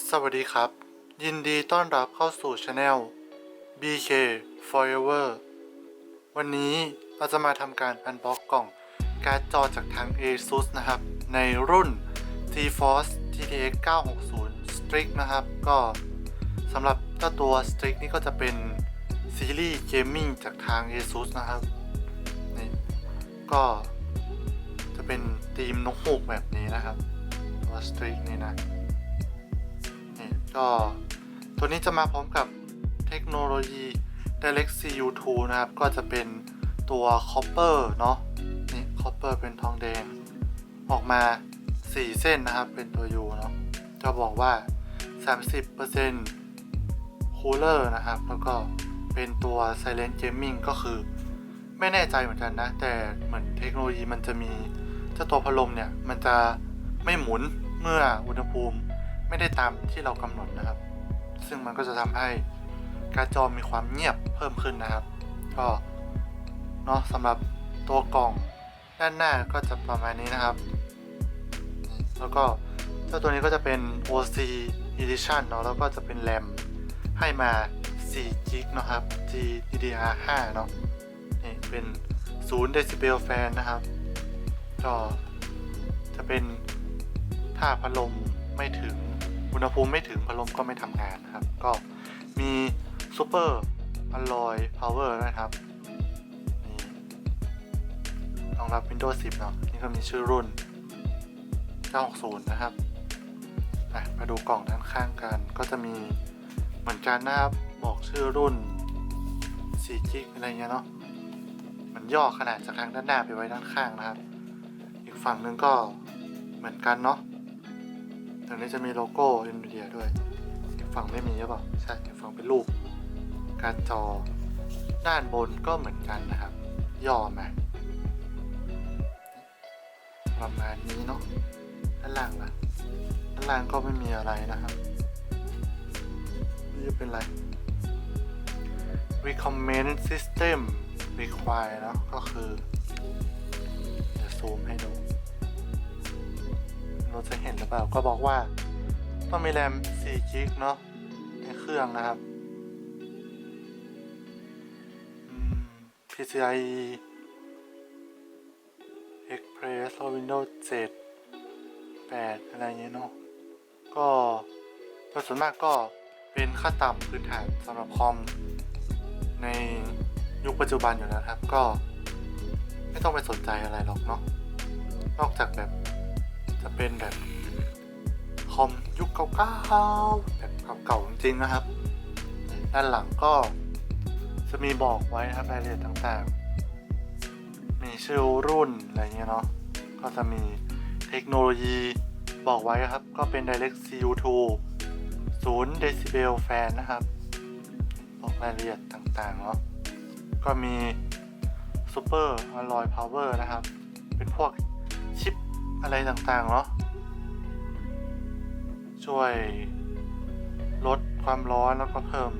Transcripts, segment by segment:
สวัสดีครับ ยินดีต้อนรับเข้าสู่ช anel BK Forever วันนี้เราจะมาทำการอันบ็อกกล่องการ์ดจอจากทาง ASUS นะครับ ในรุ่น GeForce GTX 960 Strix นะครับ ก็สำหรับเจ้าตัว Strix นี่ก็จะเป็นซีรีส์เกมมิ่งจากทาง ASUS นะครับนี่ก็จะเป็นธีมนกฮูกแบบนี้นะครับตัว Strix นี่นะ ก็ตัวนี้จะมาพร้อมกับเทคโนโลยี Direct CU2 นะครับ ก็จะเป็นตัว Copper เนาะนี่ Copper เป็นทองแดง ออกมา 4 เส้นนะครับ เป็นตัว U เนาะจะบอกว่า 30% Cooler นะครับ แล้วก็เป็นตัว Silent Gaming ก็คือไม่แน่ใจเหมือนกันนะ แต่เหมือนเทคโนโลยีมันจะมีเจ้าตัวพัดลมเนี่ย มันจะไม่หมุนเมื่ออุณหภูมิ ไม่ได้ตามที่เรากำหนดนะครับ ซึ่งมันก็จะทำให้การจอมีความเงียบเพิ่มขึ้นนะครับ ก็เนาะสำหรับตัวกล่องด้านหน้าก็จะประมาณนี้นะครับ แล้วก็เจ้าตัวนี้ก็จะเป็น OC Edition เนาะแล้วก็จะเป็นแรมให้มา4 g b นะครับ GDDR5 เนาะนี่เป็น0 decibel fan นะครับ ก็จะเป็นถ้าพัดลมไม่ถึง อุณหภูมิไม่ถึงพัดลมก็ไม่ทำงานนะครับ ก็มีซูเปอร์อลลอยพาวเวอร์นะครับนี่รองรับ Windows 10 เนาะนี่ก็มีชื่อรุ่น 960 นะครับอะมาดูกล่องด้านข้างกัน ก็จะมีเหมือนกันนะครับ บอกชื่อรุ่น4กิกอะไรเงี้ยเนาะมันย่อขนาดจากทางด้านหน้าไปไว้ด้านข้างนะครับ อีกฝั่งนึงก็เหมือนกันเนาะ ตรงนี้จะมีโลโก้ NVIDIA ด้วยอีกฝั่งไม่มีหรือเปล่าใช่อีกฝั่งเป็นรูปการจอด้านบนก็เหมือนกันนะครับ ย่อมาประมาณนี้เนาะด้านล่างละด้านล่างก็ไม่มีอะไรนะครับนี่จะเป็นอะไร recommend system require เนาะก็คือเดี๋ยวซูมให้ดู ราจะเห็นหรือเปล่าก็บอกว่า ต้องมีแรม4กิกเนาะในเครื่องนะครับ PCIe Express แล้ว Windows 7 8 อะไรเงี้ยเนาะก็โดยส่วนมากก็เป็นค่าต่ำพื้นฐานสำหรับคอม ในยุคปัจจุบันอยู่แล้วครับ ก็ไม่ต้องไปสนใจอะไรหรอกเนาะนอกจากแบบ จะเป็นแบบคอมยุคเก่าๆแบบเก่าๆจริงๆนะครับ ด้านหลังก็จะมีบอกไว้นะครับรายละเอียดต่างๆ มีชื่อรุ่นอะไรเงี้ยเนาะก็จะมีเทคโนโลยีบอกไว้ครับ ก็เป็น Direct CU2 0 decibel fan นะครับบอกรายละเอียดต่างๆเนาะก็มี Super Alloy Power นะครับ เป็นพวก อะไรต่างๆเนาะช่วยลดความร้อนแล้วก็เพิ่ม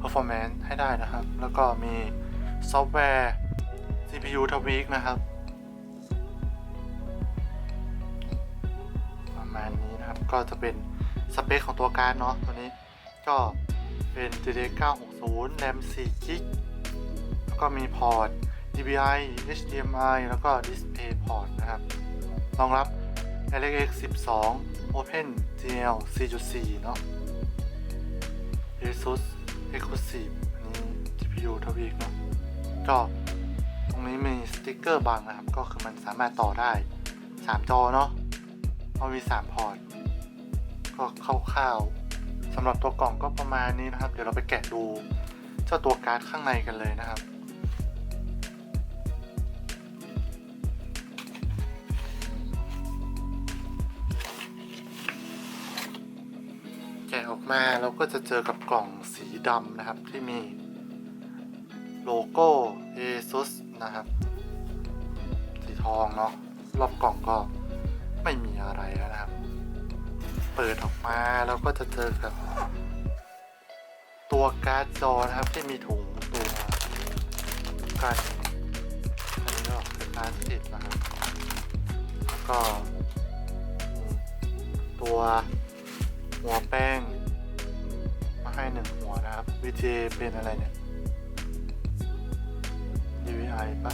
performance ให้ได้นะครับ แล้วก็มีซอฟต์แวร์ CPU Tweak นะครับ ประมาณนี้นะครับ ก็จะเป็นสเปคของตัวการ์ดเนาะตัวนี้ก็เป็น GTX 960 RAM 4 g b แล้วก็มีพอร์ต DPI HDMI แล้วก็ Display Port นะครับ รองรับ DirectX 12 Open GL 4.4 เนาะ ASUS Exclusive อันนี้ GPU ทวีกเนาะก็ตรงนี้มีสติ๊กเกอร์บางนะครับ ก็คือมันสามารถต่อได้ 3 จอเนาะเพราะมี 3 พอร์ต ก็คร่าวๆสำหรับตัวกล่องก็ประมาณนี้นะครับ เดี๋ยวเราไปแกะดู เจ้าตัวการ์ดข้างในกันเลยนะครับ แกะออกมาเราก็จะเจอกับกล่องสีดำนะครับที่มีโลโก้ ASUS นะครับ สีทองเนาะรอบกล่องก็ไม่มีอะไรแล้วนะครับ เปิดออกมาเราก็จะเจอกับ ตัวการ์ดจอนะครับที่มีถุงตัวกันอันนี้ก็คือพลาสติกนะครับแล้วก็ตัว หัวแป้ง มาให้หนึ่งหัวนะครับ VGA เป็นอะไรเนี่ย DVI ปะ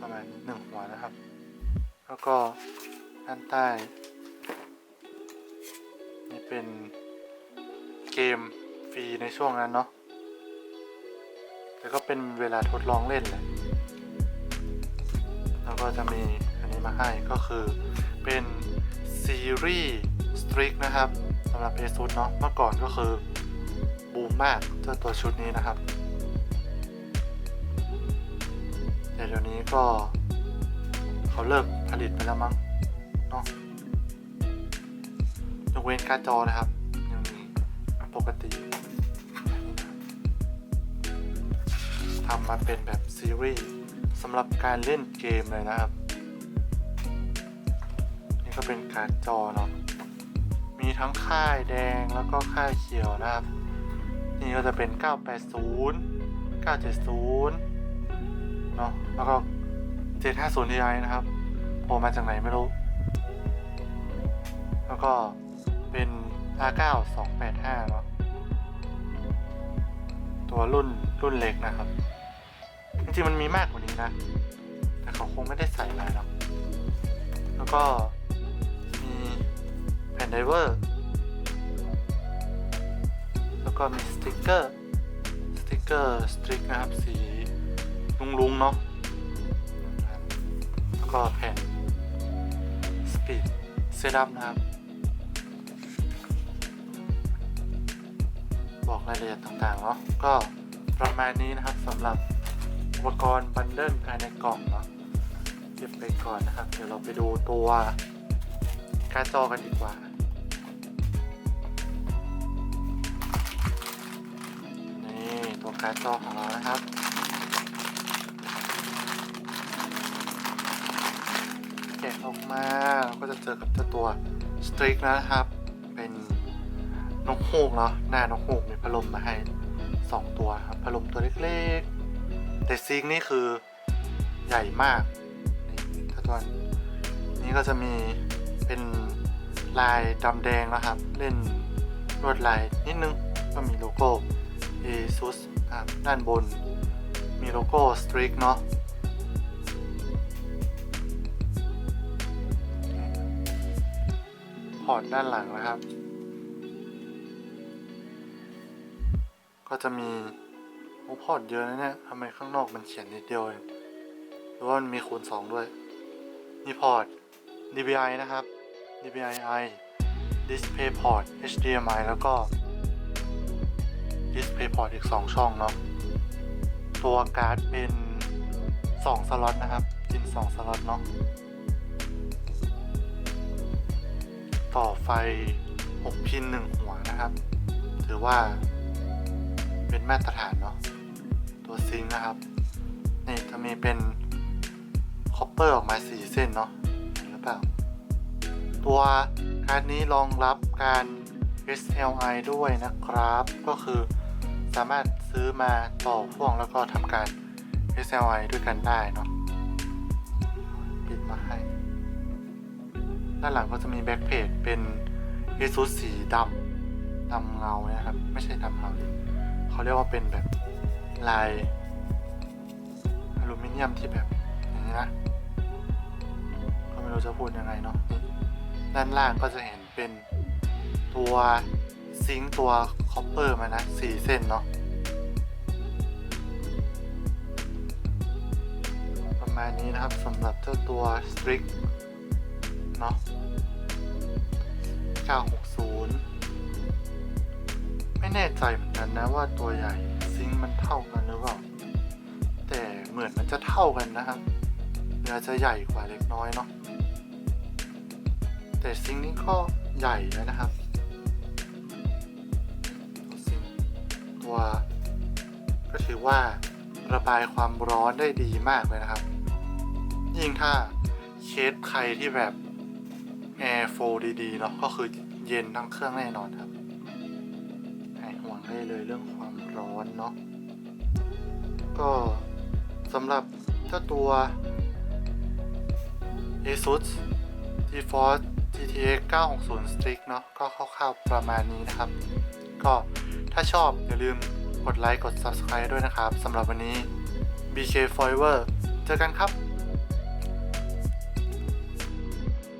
ประมาณนี้หนึ่งหัวนะครับ แล้วก็ด้านใต้ นี่เป็นเกมฟรีในช่วงนั้นเนาะแล้วก็เป็นเวลาทดลองเล่นแหละแล้วก็จะมีอันนี้มาให้ก็คือ เป็นซีรีส์สตริกนะครับสำหรับ ASUS เนาะเมื่อก่อนก็คือ บูมมากเจ้าตัวชุดนี้นะครับแต่เดี๋ยวนี้ก็เขาเลิกผลิตไปแล้วมั้งเนาะยกเว้นการ์ดจอนะครับยังมีปกติทำมาเป็นแบบซีรีส์สำหรับการเล่นเกมเลยนะครับ เป็นการ์ดจอเนาะมีทั้งค่ายแดงแล้วก็ค่ายเขียวนะครับ นี่ก็จะเป็น 980 970เนาะแล้วก็ 750 Ti นะครับโผล่มาจากไหนไม่รู้ แล้วก็เป็น R9 285เนาะตัวรุ่นรุ่นเล็กนะครับ จริงๆมันมีมากกว่านี้นะ แต่เขาคงไม่ได้ใส่มาหรอกแล้วก็ ผ่นไดเวอร์ แล้วก็มีสติกเกอร์ สติกเกอร์สตริกนะครับ สีลุงๆเนาะ แล้วก็แผ่นสปีดเซตอัพนะครับ บอกรายละเอียดต่างๆเนาะ ก็ประมาณนี้นะครับสำหรับอุปกรณ์บันเดิลภายในกล่องเนาะเก็บไปก่อนนะครับ เดี๋ยวเราไปดูตัวการ์ดจอกันดีกว่า การ์ดจอของเรานะครับแกะออกมาเราก็จะเจอกับเจ้าตัวสตริกนะครับ เป็นนกฮูกเนาะหน้านกฮูกมีพัดลมมาให้ 2 ตัวครับพัดลมตัวเล็กๆ แต่ซิงนี่คือใหญ่มากนี่ถ้าตัวนี้ก็จะมีเป็นลายดำแดงนะครับ เล่นลวดลายนิดนึงก็มีโลโก้ ASUS ด้านบนมีโลโก้ Strix เนาะพอร์ตด้านหลังนะครับ ก็จะมีโอ้พอร์ตเยอะนะเนี่ยทำไมข้างนอกมันเขียนนิดเดียวเองหรือว่ามันมีคูณ 2 ด้วย มีพอร์ต DPI นะครับ DPI Display Port HDMI แล้วก็ Display Port อีก 2 ช่องเนาะตัวการ์ดเป็น 2 สล็อตนะครับกิน 2 สล็อตเนาะต่อไฟ 6 พิน 1 หัวนะครับ ถือว่าเป็นมาตรฐานเนาะตัวซิงนะครับ นี่จะมีเป็นคอปเปอร์ออกมา 4 เส้นเนาะเห็นหรือเปล่า ตัวการ์ดนี้รองรับการ SLI ด้วยนะครับ ก็คือ สามารถซื้อมาต่อพ่วงแล้วก็ทำการ SLI ด้วยกันได้เนาะปิดมาให้ ด้านหลังก็จะมีแบ็กเพจเป็น ASUS สีดำดำเงานะครับ ไม่ใช่ดำเงาเขาเรียกว่าเป็นแบบลายอลูมิเนียมที่แบบอย่างนี้นะก็ไม่รู้จะพูดยังไงเนาะด้านล่างก็จะเห็นเป็นตัว ซิงตัวคอปเปอร์มานะสี่เส้นเนาะประมาณนี้นะครับสำหรับเจ้าตัว Strict เนาะ960 ไม่แน่ใจเหมือนกันนะว่าตัวใหญ่ซิงมันเท่ากันหรือเปล่า แต่เหมือนมันจะเท่ากันนะครับเนื้อจะใหญ่กว่าเล็กน้อยเนาะแต่ซิงนี้ก็ใหญ่เลยนะครับ อว่าระบายความร้อนได้ดีมากเลยนะครับ ยิ่งถ้าเคสใครที่แบบแอร์โฟดีๆเนาะก็คือเย็นทั้งเครื่องแน่นอนครับหายห่วงได้เลยเรื่องความร้อนเนาะก็สำหรับเจ้าตัว ASUS GeForce GTX 960 Strix เนาะก็คร่าวๆประมาณนี้นะครับ ก็ถ้าชอบอย่าลืม กดไลค์กด Subscribe ด้วยนะครับสำหรับวันนี้ BK Forever เจอกันครับ